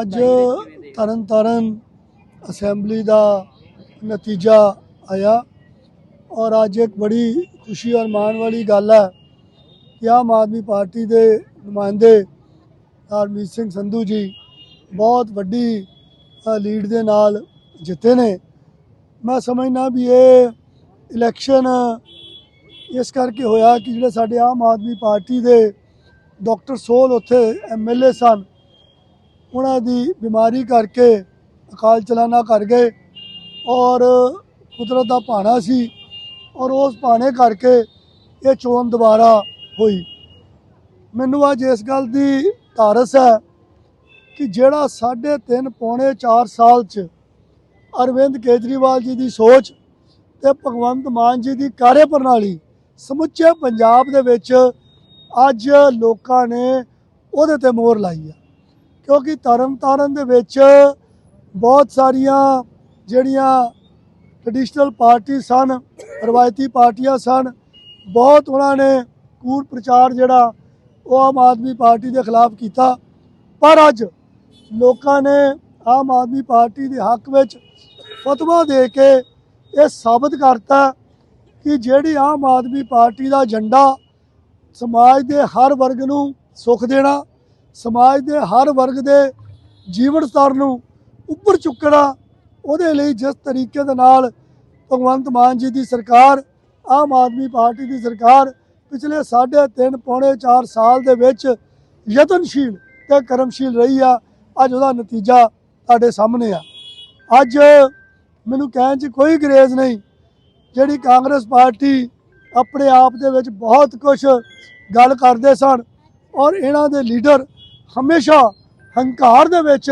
ਅੱਜ ਤਰਨਤਾਰਨ ਅਸੈਂਬਲੀ ਦਾ ਨਤੀਜਾ ਆਇਆ ਔਰ ਅੱਜ ਇੱਕ ਬੜੀ ਖੁਸ਼ੀ ਔਰ ਮਾਣ ਵਾਲੀ ਗੱਲ ਹੈ ਕਿ ਆਮ ਆਦਮੀ ਪਾਰਟੀ ਦੇ ਨੁਮਾਇੰਦੇ ਹਰਮੀਤ ਸਿੰਘ ਸੰਧੂ ਜੀ ਬਹੁਤ ਵੱਡੀ ਲੀਡ ਦੇ ਨਾਲ ਜਿੱਤੇ ਨੇ। ਮੈਂ ਸਮਝਦਾ ਵੀ ਇਹ ਇਲੈਕਸ਼ਨ ਇਸ ਕਰਕੇ ਹੋਇਆ ਕਿ ਜਿਹੜੇ ਸਾਡੇ ਆਮ ਆਦਮੀ ਪਾਰਟੀ ਦੇ ਡਾਕਟਰ ਸੋਲ ਉੱਥੇ ਐਮਐਲਏ ਸਨ ਉਹਨਾਂ ਦੀ ਬਿਮਾਰੀ ਕਰਕੇ ਅਕਾਲ ਚਲਾਣਾ ਕਰ ਗਏ ਔਰ ਕੁਦਰਤ ਦਾ ਭਾਣਾ ਸੀ ਔਰ ਉਸ ਭਾਣੇ ਕਰਕੇ ਇਹ ਚੋਣ ਦੁਬਾਰਾ ਹੋਈ। ਮੈਨੂੰ ਅੱਜ ਇਸ ਗੱਲ ਦੀ ਧਾਰਸ ਹੈ ਕਿ ਜਿਹੜਾ ਸਾਢੇ ਤਿੰਨ ਪੌਣੇ 4 ਸਾਲ ਚ ਅਰਵਿੰਦ ਕੇਜਰੀਵਾਲ ਜੀ ਦੀ ਸੋਚ ਤੇ ਭਗਵੰਤ ਮਾਨ ਜੀ ਦੀ ਕਾਰਜ ਪ੍ਰਣਾਲੀ ਸਮੁੱਚੇ ਪੰਜਾਬ ਦੇ ਵਿੱਚ ਅੱਜ ਲੋਕਾਂ ਨੇ ਉਹਦੇ ਤੇ ਮੋਹਰ ਲਾਈ ਹੈ ਕਿਉਂਕਿ ਤਰਨਤਾਰਨ ਦੇ ਵਿੱਚ ਬਹੁਤ ਸਾਰੀਆਂ ਜਿਹੜੀਆਂ ਟ੍ਰੈਡੀਸ਼ਨਲ ਪਾਰਟੀ ਸਨ, ਰਵਾਇਤੀ ਪਾਰਟੀਆਂ ਸਨ, ਬਹੁਤ ਉਹਨਾਂ ਨੇ ਕੂੜ ਪ੍ਰਚਾਰ ਜਿਹੜਾ ਉਹ ਆਮ ਆਦਮੀ ਪਾਰਟੀ ਦੇ ਖਿਲਾਫ ਕੀਤਾ। ਪਰ ਅੱਜ ਲੋਕਾਂ ਨੇ ਆਮ ਆਦਮੀ ਪਾਰਟੀ ਦੇ ਹੱਕ ਵਿੱਚ ਫਤਵਾ ਦੇ ਕੇ ਇਹ ਸਾਬਤ ਕਰਤਾ ਕਿ ਜਿਹੜੀ ਆਮ ਆਦਮੀ ਪਾਰਟੀ ਦਾ ਏਜੰਡਾ ਸਮਾਜ ਦੇ ਹਰ ਵਰਗ ਨੂੰ ਸੁੱਖ ਦੇਣਾ ਸਮਾਜ ਦੇ ਹਰ ਵਰਗ ਦੇ ਜੀਵਨ ਸਤਰ ਨੂੰ ਉੱਪਰ ਚੁੱਕਣਾ, ਉਹਦੇ ਲਈ ਜਿਸ ਤਰੀਕੇ ਦੇ ਨਾਲ ਭਗਵੰਤ ਮਾਨ ਜੀ ਦੀ ਸਰਕਾਰ, ਆਮ ਆਦਮੀ ਪਾਰਟੀ ਦੀ ਸਰਕਾਰ ਪਿਛਲੇ 3.5 ਪੌਣੇ 4 ਸਾਲ ਦੇ ਵਿੱਚ ਯਤਨਸ਼ੀਲ ਤੇ ਕਰਮਸ਼ੀਲ ਰਹੀ ਆ, ਅੱਜ ਉਹਦਾ ਨਤੀਜਾ ਤੁਹਾਡੇ ਸਾਹਮਣੇ ਆ। ਅੱਜ ਮੈਨੂੰ ਕਹਿਣ 'ਚ ਕੋਈ ਗਰੇਜ਼ ਨਹੀਂ, ਜਿਹੜੀ ਕਾਂਗਰਸ ਪਾਰਟੀ ਆਪਣੇ ਆਪ ਦੇ ਵਿੱਚ ਬਹੁਤ ਕੁਝ ਗੱਲ ਕਰਦੇ ਸਨ ਔਰ ਇਹਨਾਂ ਦੇ ਲੀਡਰ ਹਮੇਸ਼ਾ ਹੰਕਾਰ ਦੇ ਵਿੱਚ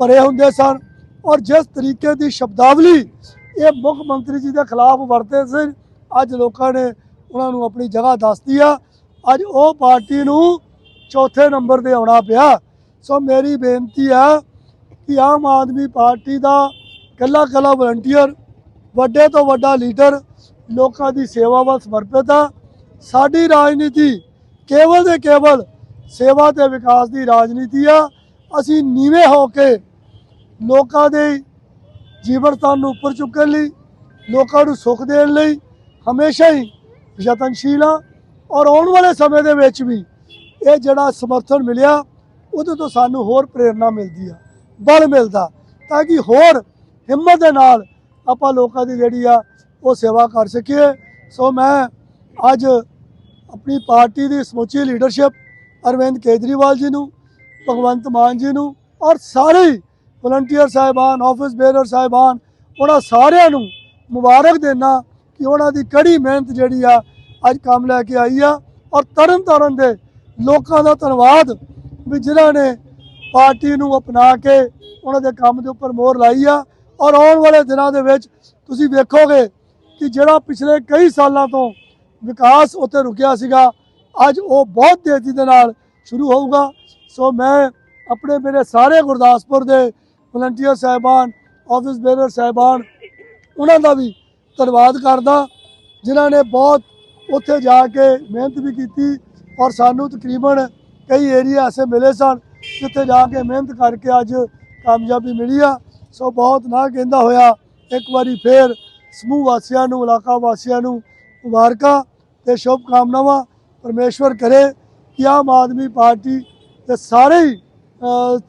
ਭਰੇ ਹੁੰਦੇ ਸਨ ਔਰ ਜਿਸ ਤਰੀਕੇ ਦੀ ਸ਼ਬਦਾਵਲੀ ਇਹ ਮੁੱਖ ਮੰਤਰੀ ਜੀ ਦੇ ਖਿਲਾਫ ਵਰਤੇ ਸੀ, ਅੱਜ ਲੋਕਾਂ ਨੇ ਉਹਨਾਂ ਨੂੰ ਆਪਣੀ ਜਗ੍ਹਾ ਦੱਸਦੀ ਆ। ਅੱਜ ਉਹ ਪਾਰਟੀ ਨੂੰ ਚੌਥੇ ਨੰਬਰ ਤੇ ਆਉਣਾ ਪਿਆ। ਸੋ ਮੇਰੀ ਬੇਨਤੀ ਹੈ ਕਿ ਆਮ ਆਦਮੀ ਪਾਰਟੀ ਦਾ ਕੱਲਾ ਕੱਲਾ ਵਲੰਟੀਅਰ ਵੱਡੇ ਤੋਂ ਵੱਡਾ ਲੀਡਰ ਲੋਕਾਂ ਦੀ ਸੇਵਾ ਵੱਲ ਸਮਰਪਿਤ ਆ। ਸਾਡੀ ਰਾਜਨੀਤੀ ਕੇਵਲ ਦੇ ਕੇਵਲ ਸੇਵਾ ਤੇ ਵਿਕਾਸ ਦੀ ਰਾਜਨੀਤੀ ਆ। ਅਸੀਂ ਨੀਵੇਂ ਹੋ ਕੇ ਲੋਕਾਂ ਦੇ ਜੀਵਨ ਸਥਾਨ ਨੂੰ ਉੱਪਰ ਚੁੱਕਣ ਲਈ, ਲੋਕਾਂ ਨੂੰ ਸੁੱਖ ਦੇਣ ਲਈ ਹਮੇਸ਼ਾ ਹੀ ਯਤਨਸ਼ੀਲ ਆ। ਔਰ ਆਉਣ ਵਾਲੇ ਸਮੇਂ ਦੇ ਵਿੱਚ ਵੀ ਇਹ ਜਿਹੜਾ ਸਮਰਥਨ ਮਿਲਿਆ, ਉਹਦੇ ਤੋਂ ਸਾਨੂੰ ਹੋਰ ਪ੍ਰੇਰਣਾ ਮਿਲਦੀ ਆ, ਬਲ ਮਿਲਦਾ ਤਾਂ ਕਿ ਹੋਰ ਹਿੰਮਤ ਦੇ ਨਾਲ ਆਪਾਂ ਲੋਕਾਂ ਦੀ ਜਿਹੜੀ ਆ, ਉਹ ਸੇਵਾ ਕਰ ਸਕੀਏ। ਸੋ ਮੈਂ ਅੱਜ ਆਪਣੀ ਪਾਰਟੀ ਦੀ ਸਮੁੱਚੀ ਲੀਡਰਸ਼ਿਪ ਅਰਵਿੰਦ ਕੇਜਰੀਵਾਲ ਜੀ ਨੂੰ, ਭਗਵੰਤ ਮਾਨ ਜੀ ਨੂੰ ਔਰ ਸਾਰੇ ਵਲੰਟੀਅਰ ਸਾਹਿਬਾਨ ਆਫਿਸ ਬੇਅਰਰ ਸਾਹਿਬਾਨ, ਉਹਨਾਂ ਸਾਰਿਆਂ ਨੂੰ ਮੁਬਾਰਕ ਦੇਣਾ ਕਿ ਉਹਨਾਂ ਦੀ ਕੜੀ ਮਿਹਨਤ ਜਿਹੜੀ ਆ ਅੱਜ ਕੰਮ ਲੈ ਕੇ ਆਈ ਆ ਔਰ ਤਰਨ ਤਾਰਨ ਦੇ ਲੋਕਾਂ ਦਾ ਧੰਨਵਾਦ ਵੀ ਜਿਨ੍ਹਾਂ ਨੇ ਪਾਰਟੀ ਨੂੰ ਅਪਣਾ ਕੇ ਉਹਨਾਂ ਦੇ ਕੰਮ ਦੇ ਉੱਪਰ ਮੋਹਰ ਲਾਈ ਆ ਔਰ ਆਉਣ ਵਾਲੇ ਦਿਨਾਂ ਦੇ ਵਿੱਚ ਤੁਸੀਂ ਵੇਖੋਗੇ ਕਿ ਜਿਹੜਾ ਪਿਛਲੇ ਕਈ ਸਾਲਾਂ ਤੋਂ ਵਿਕਾਸ ਉੱਥੇ ਰੁਕਿਆ ਸੀਗਾ ਅੱਜ ਉਹ ਬਹੁਤ ਤੇਜ਼ੀ ਦੇ ਨਾਲ ਸ਼ੁਰੂ ਹੋਊਗਾ। ਸੋ ਮੈਂ ਆਪਣੇ ਮੇਰੇ ਸਾਰੇ ਗੁਰਦਾਸਪੁਰ ਦੇ ਵਲੰਟੀਅਰ ਸਾਹਿਬਾਨ ਆਫਿਸ ਬੇਅਰਰ ਸਾਹਿਬਾਨ, ਉਹਨਾਂ ਦਾ ਵੀ ਧੰਨਵਾਦ ਕਰਦਾ, ਜਿਨ੍ਹਾਂ ਨੇ ਬਹੁਤ ਉੱਥੇ ਜਾ ਕੇ ਮਿਹਨਤ ਵੀ ਕੀਤੀ ਔਰ ਸਾਨੂੰ ਤਕਰੀਬਨ ਕਈ ਏਰੀਆ ਐਸੇ ਮਿਲੇ ਸਨ ਜਿੱਥੇ ਜਾ ਕੇ ਮਿਹਨਤ ਕਰਕੇ ਅੱਜ ਕਾਮਯਾਬੀ ਮਿਲੀ ਆ। ਸੋ ਬਹੁਤ ਨਾ ਕਹਿੰਦਾ ਹੋਇਆ, ਇੱਕ ਵਾਰੀ ਫੇਰ ਸਮੂਹ ਵਾਸੀਆਂ ਨੂੰ, ਇਲਾਕਾ ਵਾਸੀਆਂ ਨੂੰ ਮੁਬਾਰਕਾਂ ਤੇ ਸ਼ੁਭ ਕਾਮਨਾਵਾਂ ਪਰਮੇਸ਼ਵਰ ਕਰੇ ਕਿ ਆਮ ਆਦਮੀ ਪਾਰਟੀ ਦੇ ਸਾਰੇ ਹੀ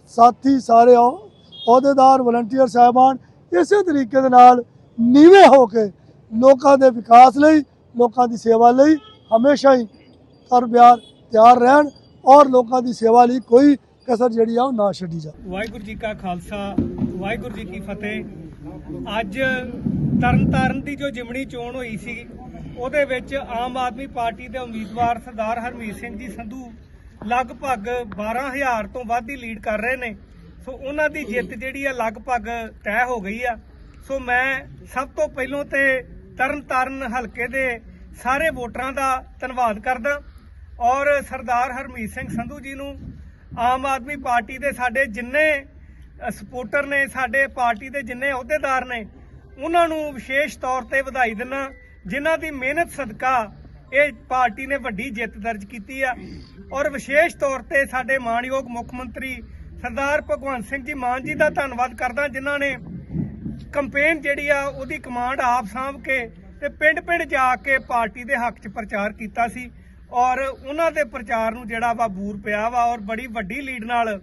ਸਾਥੀ ਸਾਰੇ ਅਹੁਦੇਦਾਰ, ਵਲੰਟੀਅਰ, ਸਾਹਿਬਾਨ ਇਸੇ ਤਰੀਕੇ ਦੇ ਨਾਲ ਨੀਵੇਂ ਹੋ ਕੇ ਲੋਕਾਂ ਦੇ ਵਿਕਾਸ ਲਈ, ਲੋਕਾਂ ਦੀ ਸੇਵਾ ਲਈ ਹਮੇਸ਼ਾ ਹੀ ਤਰ ਤਿਆਰ ਰਹਿਣ ਔਰ ਲੋਕਾਂ ਦੀ ਸੇਵਾ ਲਈ ਕੋਈ ਕਸਰ ਜਿਹੜੀ ਆ ਉਹ ਨਾ ਛੱਡੀ ਜਾਵੇ। ਵਾਹਿਗੁਰੂ ਜੀ ਕਾ ਖਾਲਸਾ, ਵਾਹਿਗੁਰੂ ਜੀ ਕੀ ਫਤਿਹ। ਅੱਜ ਤਰਨਤਾਰਨ ਦੀ ਜੋ ਜਿਮਣੀ ਚੋਣ ਹੋਈ ਸੀ ਉਹਦੇ ਵਿੱਚ ਆਮ ਆਦਮੀ ਪਾਰਟੀ ਦੇ ਉਮੀਦਵਾਰ ਸਰਦਾਰ ਹਰਮੀਤ ਸਿੰਘ ਜੀ ਸੰਧੂ ਲਗਭਗ 12000 ਤੋਂ ਵੱਧ ਦੀ ਲੀਡ ਕਰ ਰਹੇ ਨੇ। ਸੋ ਉਹਨਾਂ ਦੀ ਜਿੱਤ ਜਿਹੜੀ ਆ ਲਗਭਗ ਤੈਅ ਹੋ ਗਈ ਆ। ਸੋ ਮੈਂ ਸਭ ਤੋਂ ਪਹਿਲਾਂ ਤੇ ਤਰਨਤਾਰਨ ਹਲਕੇ ਦੇ ਸਾਰੇ ਵੋਟਰਾਂ ਦਾ ਧੰਨਵਾਦ ਕਰਦਾ ਔਰ ਸਰਦਾਰ ਹਰਮੀਤ ਸਿੰਘ ਸੰਧੂ ਜੀ ਨੂੰ ਆਮ ਆਦਮੀ ਪਾਰਟੀ ਦੇ ਸਾਡੇ ਜਿੰਨੇ ਅ, ਸਪੋਰਟਰ ਨੇ ਸਾਡੇ ਪਾਰਟੀ ਦੇ ਜਿੰਨੇ ਅਹੁਦੇਦਾਰ ਨੇ ਉਹਨਾਂ ਨੂੰ ਵਿਸ਼ੇਸ਼ ਤੌਰ ਤੇ ਵਧਾਈ ਦਿੰਨਾ ਜਿਨ੍ਹਾਂ ਦੀ ਮਿਹਨਤ ਸਦਕਾ ਇਹ ਪਾਰਟੀ ਨੇ ਵੱਡੀ ਜਿੱਤ ਦਰਜ ਕੀਤੀ ਆ। ਔਰ ਵਿਸ਼ੇਸ਼ ਤੌਰ ਤੇ ਸਾਡੇ ਮਾਣਯੋਗ ਮੁੱਖ ਮੰਤਰੀ ਸਰਦਾਰ ਭਗਵੰਤ ਸਿੰਘ ਜੀ ਮਾਨ ਜੀ ਦਾ ਧੰਨਵਾਦ ਕਰਦਾ, ਜਿਨ੍ਹਾਂ ਨੇ ਕੰਪੇਨ ਜਿਹੜੀ ਆ, ਉਹਦੀ ਕਮਾਂਡ ਆਪ ਸਾਂਭ ਕੇ ਤੇ ਪਿੰਡ-ਪਿੰਡ ਜਾ ਕੇ ਪਾਰਟੀ ਦੇ ਹੱਕ 'ਚ ਪ੍ਰਚਾਰ ਕੀਤਾ ਸੀ। ਔਰ ਉਹਨਾਂ ਦੇ ਪ੍ਰਚਾਰ ਨੂੰ ਜਿਹੜਾ ਵਾ ਬੂਰ ਪਿਆ ਵਾ, ਔਰ ਬੜੀ ਵੱਡੀ ਲੀਡ ਨਾਲ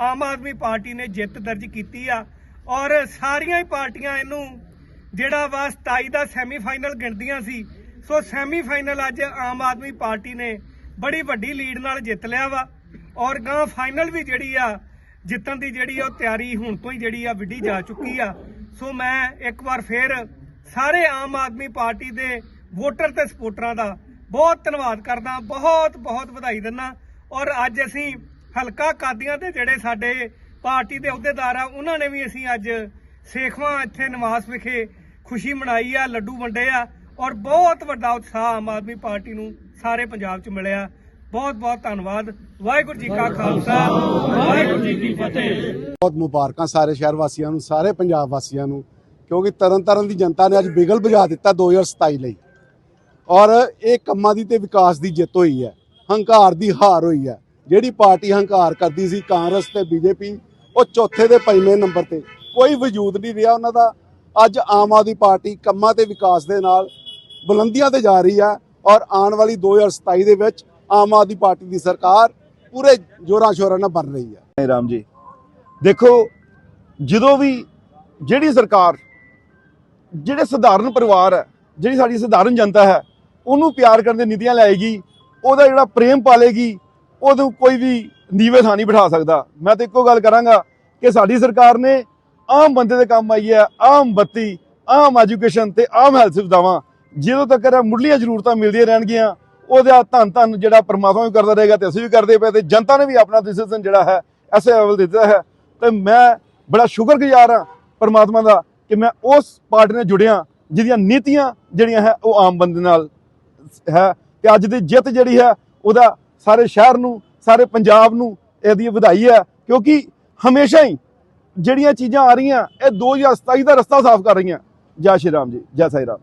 ਆਮ ਆਦਮੀ ਪਾਰਟੀ ਨੇ ਜਿੱਤ ਦਰਜ ਕੀਤੀ ਆ। ਔਰ ਸਾਰੀਆਂ ਹੀ ਪਾਰਟੀਆਂ ਇਹਨੂੰ ਜਿਹੜਾ ਵਾ 27 ਦਾ ਸੈਮੀਫਾਈਨਲ ਗਿਣਦੀਆਂ ਸੀ। ਸੋ ਸੈਮੀਫਾਈਨਲ ਅੱਜ ਆਮ ਆਦਮੀ ਪਾਰਟੀ ਨੇ ਬੜੀ ਵੱਡੀ ਲੀਡ ਨਾਲ ਜਿੱਤ ਲਿਆ ਵਾ। ਔਰ ਗਾਂ ਫਾਈਨਲ ਵੀ ਜਿਹੜੀ ਆ, ਜਿੱਤਣ ਦੀ ਜਿਹੜੀ ਆ ਉਹ ਤਿਆਰੀ ਹੁਣ ਤੋਂ ਹੀ ਜਿਹੜੀ ਆ ਵਿੱਢੀ ਜਾ ਚੁੱਕੀ ਆ। ਸੋ ਮੈਂ ਇੱਕ ਵਾਰ ਫੇਰ ਸਾਰੇ ਆਮ ਆਦਮੀ ਪਾਰਟੀ ਦੇ ਵੋਟਰ ਤੇ ਸਪੋਰਟਰਾਂ ਦਾ ਬਹੁਤ ਧੰਨਵਾਦ ਕਰਦਾ, ਬਹੁਤ ਬਹੁਤ ਵਧਾਈ ਦਿੰਦਾ। ਔਰ ਅੱਜ ਅਸੀਂ ਹਲਕਾ ਕਾਦੀਆਂ ਦੇ ਜਿਹੜੇ ਸਾਡੇ ਪਾਰਟੀ ਦੇ ਅਹੁਦੇਦਾਰ ਆ, ਉਹਨਾਂ ਨੇ ਵੀ ਅਸੀਂ ਅੱਜ ਸੇਖਵਾਂ ਇੱਥੇ ਨਿਵਾਸ ਵਿਖੇ ਖੁਸ਼ੀ ਮਨਾਈ ਆ ਲੱਡੂ ਵੰਡੇ ਆ ਔਰ ਬਹੁਤ ਵੱਡਾ ਉਤਸ਼ਾਹ ਆਮ ਆਦਮੀ ਪਾਰਟੀ ਨੂੰ ਸਾਰੇ ਪੰਜਾਬ 'ਚ ਮਿਲਿਆ। ਬਹੁਤ ਬਹੁਤ ਧੰਨਵਾਦ। ਵਾਹਿਗੁਰੂ ਜੀ ਕਾ ਖਾਲਸਾ। ਵਾਹਿਗੁਰੂ ਜੀ ਕੀ ਫਤਿਹ। ਬਹੁਤ ਮੁਬਾਰਕਾਂ ਸਾਰੇ ਸ਼ਹਿਰ ਵਾਸੀਆਂ ਨੂੰ ਸਾਰੇ ਪੰਜਾਬ ਵਾਸੀਆਂ ਨੂੰ ਕਿਉਂਕਿ ਤਰਨਤਾਰਨ ਦੀ ਜਨਤਾ ਨੇ ਅੱਜ ਬਿਗਲ ਵਜਾ ਦਿੱਤਾ 2027 ਲਈ। ਔਰ ਇਹ ਕੰਮਾਂ ਦੀ ਤੇ ਵਿਕਾਸ ਦੀ ਜਿੱਤ ਹੋਈ ਹੈ ਹੰਕਾਰ ਦੀ ਹਾਰ ਹੋਈ ਹੈ। ਜਿਹੜੀ ਪਾਰਟੀ ਹੰਕਾਰ ਕਰਦੀ ਸੀ ਕਾਂਗਰਸ ਤੇ ਬੀਜੇਪੀ ਉਹ ਚੌਥੇ ਤੇ ਪੰਜਵੇਂ ਨੰਬਰ ਤੇ ਕੋਈ ਵਜੂਦ ਨਹੀਂ ਰਿਹਾ ਉਹਨਾਂ ਦਾ। ਅੱਜ ਆਮ ਆਦਮੀ ਪਾਰਟੀ ਕੰਮਾਂ ਤੇ ਵਿਕਾਸ ਦੇ ਨਾਲ ਬੁਲੰਦੀਆਂ ਤੇ ਜਾ ਰਹੀ ਹੈ ਔਰ ਆਉਣ ਵਾਲੀ 2027 ਦੇ ਵਿੱਚ ਆਮ ਆਦਮੀ ਪਾਰਟੀ ਦੀ ਸਰਕਾਰ ਪੂਰੇ ਜੋਰਾਂ ਸ਼ੋਰਾਂ ਨਾਲ ਬਣ ਰਹੀ ਹੈ ਨਹੀਂ ਰਾਮ ਜੀ, ਦੇਖੋ, ਜਦੋਂ ਵੀ ਜਿਹੜੀ ਸਰਕਾਰ, ਜਿਹੜੇ ਸਧਾਰਨ ਪਰਿਵਾਰ ਹੈ, ਜਿਹੜੀ ਸਾਡੀ ਸਧਾਰਨ ਜਨਤਾ ਹੈ, ਉਹਨੂੰ ਪਿਆਰ ਕਰਨ ਦੇ ਨੀਤੀਆਂ ਲਾਏਗੀ, ਉਹਦਾ ਜਿਹੜਾ ਪ੍ਰੇਮ ਪਾਲੇਗੀ, ਉਹਨੂੰ ਕੋਈ ਵੀ ਨੀਵੇਂ ਥਾਂ ਨਹੀਂ ਬਿਠਾ ਸਕਦਾ। ਮੈਂ ਤਾਂ ਇੱਕੋ ਗੱਲ ਕਰਾਂਗਾ ਕਿ ਸਾਡੀ ਸਰਕਾਰ ਨੇ ਆਮ ਬੰਦੇ ਦੇ ਕੰਮ ਆਈ ਹੈ, ਆਮ ਬੱਤੀ, ਆਮ ਐਜੂਕੇਸ਼ਨ ਤੇ ਆਮ ਹੈਲਥ ਸੁਵਿਧਾਵਾਂ। ਜਦੋਂ ਤੱਕ ਇਹ ਮੁੱਢਲੀਆਂ ਜ਼ਰੂਰਤਾਂ ਮਿਲਦੀਆਂ ਰਹਿਣਗੀਆਂ, ਉਹਦਾ ਧੰਨ ਧੰਨ ਜਿਹੜਾ ਪਰਮਾਤਮਾ ਵੀ ਕਰਦਾ ਰਹੇਗਾ ਤੇ ਅਸੀਂ ਵੀ ਕਰਦੇ ਪਏ ਤੇ ਜਨਤਾ ਨੇ ਵੀ ਆਪਣਾ ਡਿਸੀਜਨ ਜਿਹੜਾ ਹੈ, ਐਸੇ ਲੈਵਲ ਦਿੱਤਾ ਹੈ। ਤੇ ਮੈਂ ਬੜਾ ਸ਼ੁਕਰਗੁਜ਼ਾਰ ਹਾਂ ਪਰਮਾਤਮਾ ਦਾ ਕਿ ਮੈਂ ਉਸ ਪਾਰਟੀ ਨਾਲ ਜੁੜਿਆ ਜਿਹਦੀਆਂ ਨੀਤੀਆਂ ਜਿਹੜੀਆਂ ਹੈ ਉਹ ਆਮ ਬੰਦੇ ਨਾਲ ਹੈ। ਤੇ ਅੱਜ ਦੀ ਜਿੱਤ ਜਿਹੜੀ ਹੈ, ਉਹਦਾ ਸਾਰੇ ਸ਼ਹਿਰ ਨੂੰ, ਸਾਰੇ ਪੰਜਾਬ ਨੂੰ ਇਹਦੀ ਵਧਾਈ ਹੈ, ਕਿਉਂਕਿ ਹਮੇਸ਼ਾ ਹੀ ਜਿਹੜੀਆਂ ਚੀਜ਼ਾਂ ਆ ਰਹੀਆਂ, ਇਹ 2027 ਦਾ ਰਸਤਾ ਸਾਫ਼ ਕਰ ਰਹੀਆਂ। ਜੈ ਸ਼੍ਰੀ ਰਾਮ ਜੀ, ਜੈ ਸਾਈ ਰਾਮ।